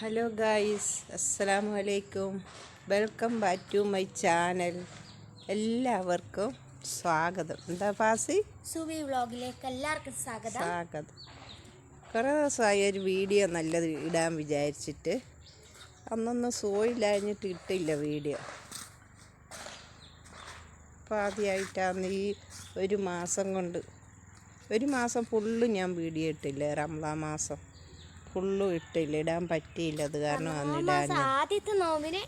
Hello guys അസ്സലാമു അലൈക്കും welcome back to my channel എല്ലാവർക്കും സ്വാഗതം. എന്താ ഫാസി? സുവി വ്ളോഗിലേക്ക് എല്ലാവർക്കും സ്വാഗതം. സ്വാഗതം. കുറേ ദിവസമായി ഒരു വീഡിയോ നല്ലത് ഇടാൻ വിചാരിച്ചിട്ട് അന്നൊന്നും സോയില്ലാഞ്ഞിട്ട് ഇട്ടില്ല വീഡിയോ. അപ്പോൾ ആദ്യമായിട്ടാണ് ഈ ഒരു മാസം കൊണ്ട് ഒരു മാസം ഫുള്ള് ഞാൻ വീഡിയോ ഇട്ടില്ല റംലാ മാസം. ഫുള്ളും ഇട്ടില്ല ഇടാൻ പറ്റിയില്ല. അത് കാരണം അന്ന് ഇടാൻ മാസം ആദ്യത്തെ നോമ്പിന്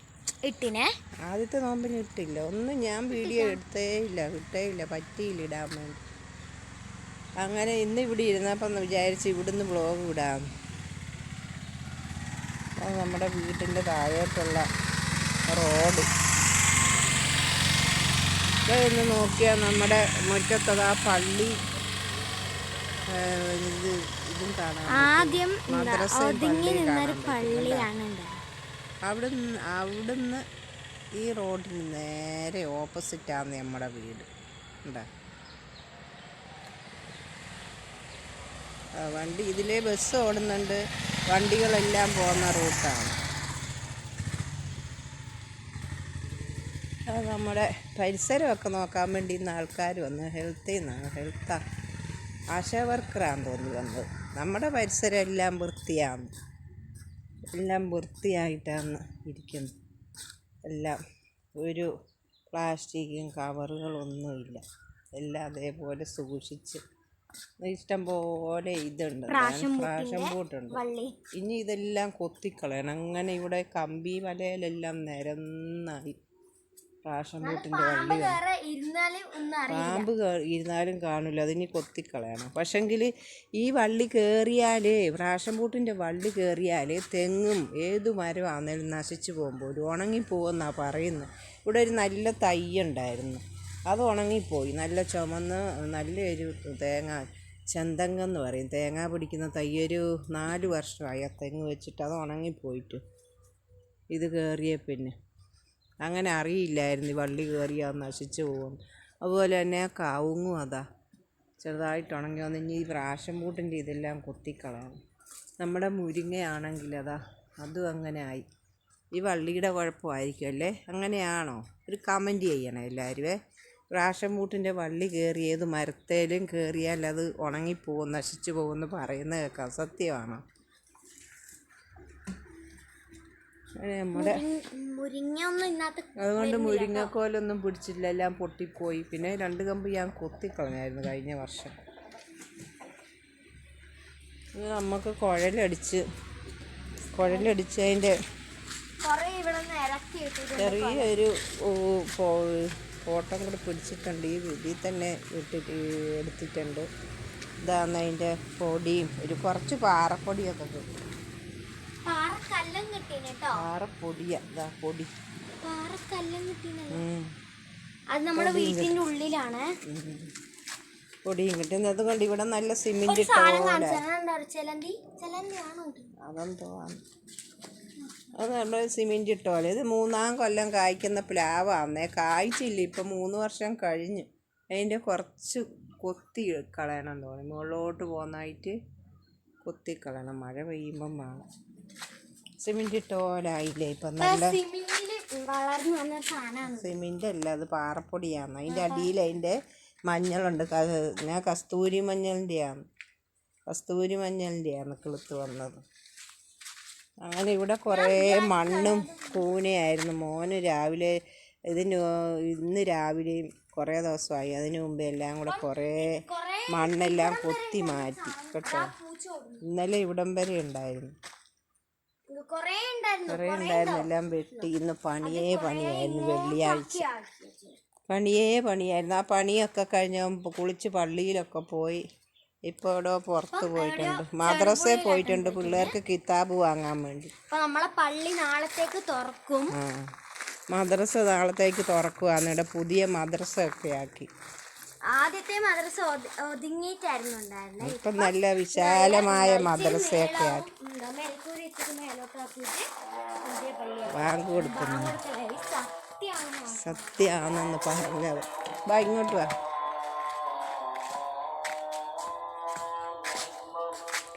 ഇട്ടിനെ. ആദ്യത്തെ നോമ്പിന് ഇട്ടില്ല. ഒന്നും ഞാൻ വീഡിയോ എടുത്തേ ഇല്ല ഇട്ടേ ഇല്ല പറ്റിയില്ല ഇടാൻ വേണ്ടി. അങ്ങനെ ഇന്ന് ഇവിടെ ഇരുന്നപ്പം വിചാരിച്ച് ഇവിടുന്ന് ബ്ലോഗ് ഇടാം. അത് നമ്മുടെ വീട്ടിന്റെ താഴേക്കുള്ള റോഡ്. ഇതൊന്ന് നോക്കിയാൽ നമ്മുടെ മുറ്റത്തത് ആ പള്ളി. ഇത് കാണാം. ആദ്യം ഒതുങ്ങി നിന്നൊരു. പള്ളിയാണ് അവിടുന്ന് അവിടുന്ന് ഈ റോഡിന് നേരെ ഓപ്പോസിറ്റ് ആണ് നമ്മുടെ വീട്. ഉണ്ടാ വണ്ടി ഇതിലെ ബസ് ഓടുന്നുണ്ട്. വണ്ടികളെല്ലാം പോകുന്ന റൂട്ടാണ്. നമ്മുടെ പരിസരമൊക്കെ നോക്കാൻ വേണ്ടി ഇന്ന് ആൾക്കാർ വന്ന്. ഹെൽത്തിൽ നിന്നാണ് ഹെൽത്താ. ആശാ വർക്കറാന്ന് തോന്നി വന്നത്. നമ്മുടെ പരിസരം എല്ലാം വൃത്തിയാണ്. എല്ലാം വൃത്തിയായിട്ടാണ് ഇരിക്കുന്നത്. എല്ലാം ഒരു പ്ലാസ്റ്റിക്കും കവറുകളൊന്നുമില്ല എല്ലാം അതേപോലെ സൂക്ഷിച്ച്. ഇഷ്ടം പോലെ ഇതുണ്ട്. പ്രാശം പോട്ടുണ്ട്. ഇനി ഇതെല്ലാം കൊത്തിക്കളയണം. അങ്ങനെ ഇവിടെ കമ്പി വലയിലെല്ലാം നിരന്നായി. പ്രാഷൻ പൂട്ടിന്റെ വള്ളി വേറെ ഇരുന്നാലും ഒന്നും അറിയില്ല. പാമ്പ് ഇരുന്നാലും കാണില്ല അതിനി കൊത്തിക്കളയണം. പക്ഷെങ്കിൽ ഈ വള്ളി കയറിയാൽ പ്രാഷംപൂട്ടിന്റെ വള്ളി കയറിയാൽ തെങ്ങും ഏതു മരമാണെങ്കിലും നശിച്ചു പോകുമ്പോൾ ഒരു ഉണങ്ങിപ്പോകുമെന്നാണ് പറയുന്നത് ഇവിടെ ഒരു നല്ല തൈ ഉണ്ടായിരുന്നു അത് ഉണങ്ങിപ്പോയി. നല്ല ചുമന്ന് നല്ലൊരു തേങ്ങ ചെന്തങ്ങ് എന്ന് പറയും. തേങ്ങ പിടിക്കുന്ന തൈ ഒരു നാല് വർഷമായി ആ തെങ്ങ് വെച്ചിട്ട് അത് ഉണങ്ങിപ്പോയിട്ട് ഇത് കയറിയ പിന്നെ. അങ്ങനെ അറിയില്ലായിരുന്നു വള്ളി കയറിയാൽ നശിച്ചു പോകും. അതുപോലെ തന്നെ കാവുങ്ങും അതാ. ചെറുതായിട്ട് ഉണങ്ങി വന്ന് ഇനി ഈ പ്രാശം പൂട്ടിന്റെ ഇതെല്ലാം കൊത്തിക്കളയണം. നമ്മുടെ മുരിങ്ങയാണെങ്കിൽ അതാ അതും അങ്ങനെ ആയി. ഈ വള്ളിയുടെ കുഴപ്പമായിരിക്കും അല്ലേ? അങ്ങനെയാണോ? ഒരു കമന്റ് ചെയ്യണം എല്ലാവരുമേ പ്രാശം പൂട്ടിന്റെ വള്ളി കയറി ഏത് മരത്തേലും കയറിയാൽ അത് ഉണങ്ങിപ്പോകും നശിച്ചു പോകുമെന്ന് പറയുന്നത് കേൾക്കാം. സത്യമാണോ അങ്ങനെ നമ്മുടെ അതുകൊണ്ട് മുരിങ്ങക്കോലൊന്നും പിടിച്ചില്ല. എല്ലാം പൊട്ടിപ്പോയി. പിന്നെ രണ്ട് കമ്പ് ഞാൻ കൊത്തിക്കളഞ്ഞായിരുന്നു കഴിഞ്ഞ വർഷം. നമുക്ക് കുഴലടിച്ച് കുഴലടിച്ചതിന്റെ ചെറിയൊരു ഫോട്ടം കൂടെ പിടിച്ചിട്ടുണ്ട്. ഈ വീട്ടിൽ തന്നെ ഇട്ടിട്ട് എടുത്തിട്ടുണ്ട്. ഇതാണ് അതിന്റെ പൊടിയും ഒരു കുറച്ച് പാറപ്പൊടിയൊക്കെ കേട്ടോ. പാറപ്പൊടിയാ പൊടി. പാറക്കല്ലും കിട്ടീന് ഉം. അത് നമ്മുടെ വീട്ടിന്റെ ഉള്ളിലാണ്. പൊടിയും കിട്ടുന്നത് അതുകൊണ്ട് ഇവിടെ നല്ല സിമെന്റ് ഇട്ട സാധനം പോലെ. കാണിച്ചാൽ ചെലന്തി? ചെലന്തിയാണോ ഇത്? അതെന്തോ ആണ്. അത് നമ്മൾ സിമെന്റ് ഇട്ട ഇത് മൂന്നാം കൊല്ലം കായ്ക്കുന്ന പ്ലാവാന്നേ കായ്ച്ചില്ല. ഇപ്പം മൂന്ന് വർഷം കഴിഞ്ഞു. അതിന്റെ കുറച്ച് കൊത്തി കളയണം തോന്നി. മുകളിലോട്ട് പോന്നായിട്ട് കൊത്തി കളയണം. മഴ പെയ്യുമ്പം വേണം. സിമെന്റ് ഇട്ട പോലെ ആയില്ലേ ഇപ്പം നല്ല വളർന്നു വന്ന സാധനമാണ്. സിമെന്റ് അല്ല അത് പാറപ്പൊടിയാണ്. അതിന്റെ അടിയിൽ അതിന്റെ മഞ്ഞളുണ്ട്. ഞാൻ കസ്തൂരി മഞ്ഞളിന്റെയാണ് കസ്തൂരി മഞ്ഞളിന്റെയാണ് കിളുത്ത് വന്നത്. അങ്ങനെ ഇവിടെ കുറേ മണ്ണും കൂനയായിരുന്നു. മോന് രാവിലെ ഇതിന് ഇന്ന് രാവിലെയും കുറേ ദിവസമായി. അതിനു മുമ്പ് എല്ലാം കൂടെ കുറേ മണ്ണെല്ലാം കൊത്തി മാറ്റി. കേട്ടോ? ഇന്നലെ ഇവിടം വരെ ഉണ്ടായിരുന്നു. കൊറേ ഉണ്ടായിരുന്നു എല്ലാം വെട്ടി. ഇന്ന് പണിയേ പണിയായിരുന്നു. വെള്ളിയാഴ്ച. പണിയേ പണിയായിരുന്നു. ആ പണിയൊക്കെ കഴിഞ്ഞ കുളിച്ച് പള്ളിയിലൊക്കെ പോയി. ഇപ്പോൾ ഇവിടെ പുറത്ത് പോയിട്ടുണ്ട്. മദ്രസയിൽ പോയിട്ടുണ്ട്. പിള്ളേർക്ക് കിതാബ് വാങ്ങാൻ വേണ്ടി. നമ്മളെ പള്ളി നാളത്തേക്ക് തുറക്കും. മദ്രസ നാളത്തേക്ക് തുറക്കുവാണ് ഇവിടെ പുതിയ മദ്രസ ഒക്കെ ആക്കി. ആദ്യത്തെ മദ്രസ ഒതു- ഒതുങ്ങിയിട്ടായിരുന്നു ഉണ്ടായിരുന്നത് ഇപ്പം നല്ല വിശാലമായ മദ്രസയൊക്കെ ആക്കി. ബാങ്ക് കൊടുക്കുന്നു. സത്യമാണെന്ന് പറഞ്ഞത് വാ ഇങ്ങോട്ട് വാ.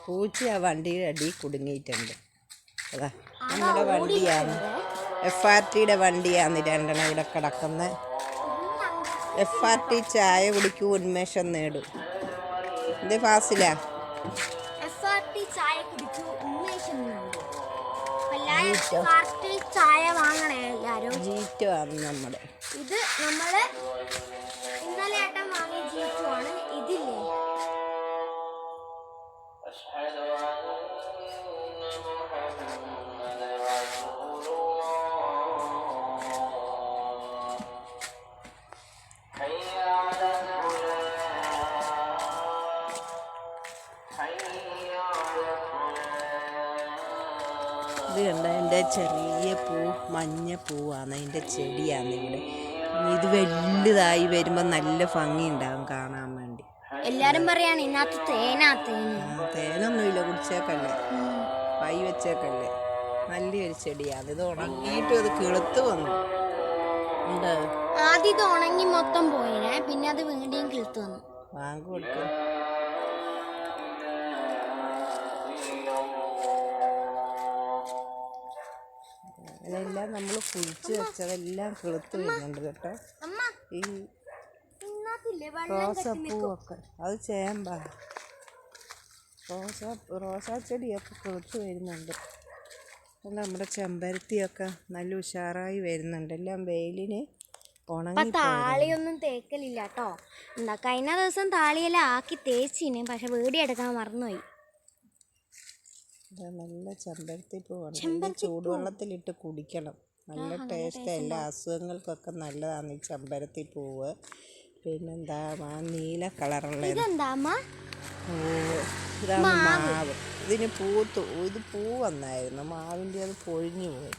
പൂച്ച ആ വണ്ടിയുടെ അടിയിൽ കുടുങ്ങിയിട്ടുണ്ട്. അതാ നമ്മുടെ വണ്ടിയാണ്. എഫ് ആർ ടിയുടെ വണ്ടിയാണ് രണ്ടെണ്ണം ഇവിടെ കിടക്കുന്നത് എഫ് ആർ ടി ചായ കുടിക്കൂ ഉന്മേഷം നേടും. ഇത് ഫാസിലാ. ചായ വാങ്ങണേ എല്ലാരും. ജീറ്റോ ആണ് നമ്മുടെ ഇത് നമ്മൾ ഇന്നലെ ഏട്ടൻ വാങ്ങിയ ജീറ്റു ആണ്. ചെറിയ പൂ മഞ്ഞ പൂവാണ്. അതിന്റെ ചെടിയാണ് ഇവിടെ. ഇത് വലുതായി വരുമ്പോൾ നല്ല ഭംഗി ഉണ്ടാകും കാണാൻ വേണ്ടി. എല്ലാരും പറയാണ് ഇതിനകത്ത് തേനാ തേന്. തേനൊന്നുമില്ല കുടിച്ചേക്കല്ലേ? പൈ വെച്ചേക്കല്ലേ? നല്ലൊരു ചെടിയാണ് ഇത് ഉണങ്ങിയിട്ടും അത് കിളുത്ത് വന്നു. ആദ്യം ഇത് ഉണങ്ങി മൊത്തം പോയിനെ. പിന്നെ അത് വീണ്ടും കിളുത്തു വന്നു. വാങ്ങി കൊടുക്കും നമ്മൾ കുഴിച്ച് വെച്ചതെല്ലാം കിളുത്ത് വരുന്നുണ്ട് കേട്ടോ. ഈ റോസപ്പൂവൊക്കെ. അത് ചേമ്പാ. റോസ റോസാ ചെടിയൊക്കെ കിളുത്ത് വരുന്നുണ്ട്. അല്ല നമ്മുടെ ചെമ്പരത്തിയൊക്കെ നല്ല ഉഷാറായി വരുന്നുണ്ട്. എല്ലാം വെയിലിന് ഉണങ്ങി താളിയൊന്നും തേക്കലില്ല കേട്ടോ. എന്താ കഴിഞ്ഞ ദിവസം താളിയെല്ലാം ആക്കി തേച്ചിന് പക്ഷെ വീഡിയോ എടുക്കാൻ മറന്നുപോയി. നല്ല ചെമ്പരത്തി പൂവാണ് ചൂടുവെള്ളത്തിലിട്ട് കുടിക്കണം. നല്ല ടേസ്റ്റ് എല്ലാ അസുഖങ്ങൾക്കൊക്കെ നല്ലതാണ് ഈ ചെമ്പരത്തി പൂവ്. പിന്നെന്താ ആ നീല കളറുള്ള ഇതാണ് മാവ്. ഇതിന് പൂത്ത് ഇത് പൂ വന്നായിരുന്നു. മാവിന്റെ അത് പൊഴിഞ്ഞു പോയി.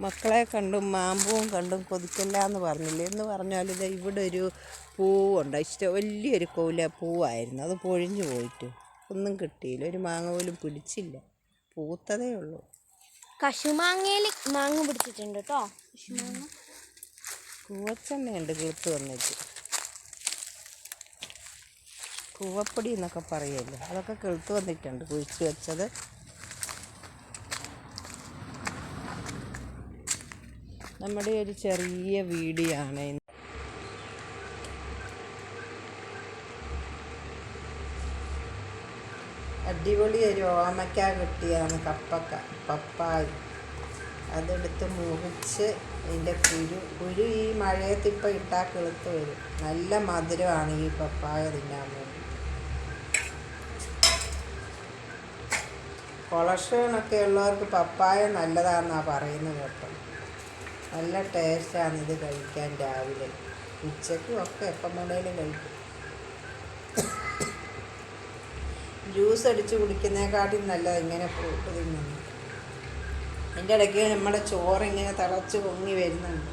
മക്കളെ കണ്ടും മാമ്പൂവും കണ്ടും കൊതിക്കില്ല എന്ന് പറഞ്ഞില്ലേ? എന്ന് പറഞ്ഞാൽ ഇത് ഇവിടെ ഒരു പൂവുണ്ട്. ഇഷ്ടം വലിയൊരു കോല പൂവായിരുന്നു. അത് പൊഴിഞ്ഞു പോയിട്ട്. ഒന്നും കിട്ടിയില്ല. ഒരു മാങ്ങ പോലും പിടിച്ചില്ല. പൂത്തതേ ഉള്ളൂ. കശുമാങ്ങയിൽ മാങ്ങ പിടിച്ചിട്ടുണ്ട് കേട്ടോ. കശുമാങ്ങ കൂവച്ചെണ്ണയുണ്ട് കിളുത്ത് വന്നിട്ട്. കൂവപ്പൊടി എന്നൊക്കെ പറയുമല്ലോ അതൊക്കെ കിളുത്ത് വന്നിട്ടുണ്ട് കുഴിച്ച് വെച്ചത്. നമ്മുടെ ഒരു ചെറിയ വീഡിയോ ആണ് ഇന്ന്. അടിപൊളി ഒരു ഓമയ്ക്ക കിട്ടിയാണ് കപ്പക്ക പപ്പായി. അതെടുത്ത് മുറിച്ച് അതിന്റെ കുരു കുരു ഈ മഴയത്ത് ഇപ്പം ഇട്ടാൽ കിളുത്ത് വരും. നല്ല മധുരമാണ് ഈ പപ്പായ തിന്നാൻ വേണ്ടി. കൊളസ്ട്രോളൊക്കെ ഉള്ളവർക്ക് പപ്പായ നല്ലതാണെന്നാണ് പറയുന്നത് കേട്ടോ. നല്ല ടേസ്റ്റാണ് ഇത് കഴിക്കാൻ രാവിലെ. ഉച്ചയ്ക്കും ഒക്കെ എപ്പം വേണേലും കഴിക്കും. ജ്യൂസ് അടിച്ച് കുടിക്കുന്നതിനെക്കാട്ടിൽ നല്ലത് ഇങ്ങനെ ഫ്രൂട്ട് തിന്നുന്നു അതിന്റെ ഇടയ്ക്ക് നമ്മുടെ ചോറ് ഇങ്ങനെ തിളച്ച് പൊങ്ങി വരുന്നുണ്ട്.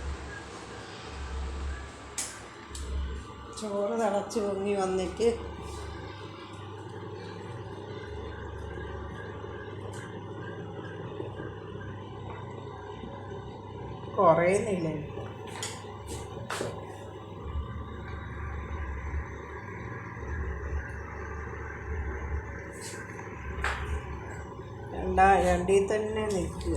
ചോറ് തിളച്ച് പൊങ്ങി വന്നിട്ട് കുറയുന്നില്ല രണ്ടാ രണ്ടിൽ തന്നെ നിൽക്കുക.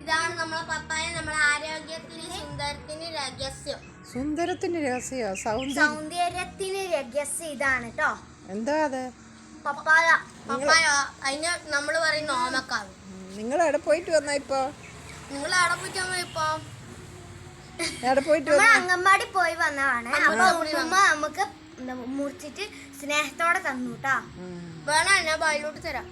ഇതാണ് നമ്മളെ പപ്പായ നമ്മളെ ആരോഗ്യത്തിന് സുന്ദരത്തിന് രഹസ്യം. സൗന്ദര്യം സൗന്ദര്യത്തിന് രഹസ്യം ഇതാണ് കേട്ടോ എന്താ അത്? പപ്പായ പപ്പായ അതിന് നമ്മൾ പറയുന്ന ഓമക്കാവ്. നിങ്ങൾ എവിടെ പോയിട്ട് വന്നാ ഇപ്പോൾ നിങ്ങൾ അവിടെ പോയിട്ട് ഇപ്പൊ? എവിടെ പോയിട്ട് നമ്മൾ വന്നാ? അംഗൻവാടി പോയി വന്നതാണ്. അപ്പൊ ഉമ്മ നമുക്ക് മുറിച്ചിട്ട് സ്നേഹത്തോടെ തന്നു കേട്ടോ. വേണോ? ഞാൻ ബായിലോട്ട് തരാം.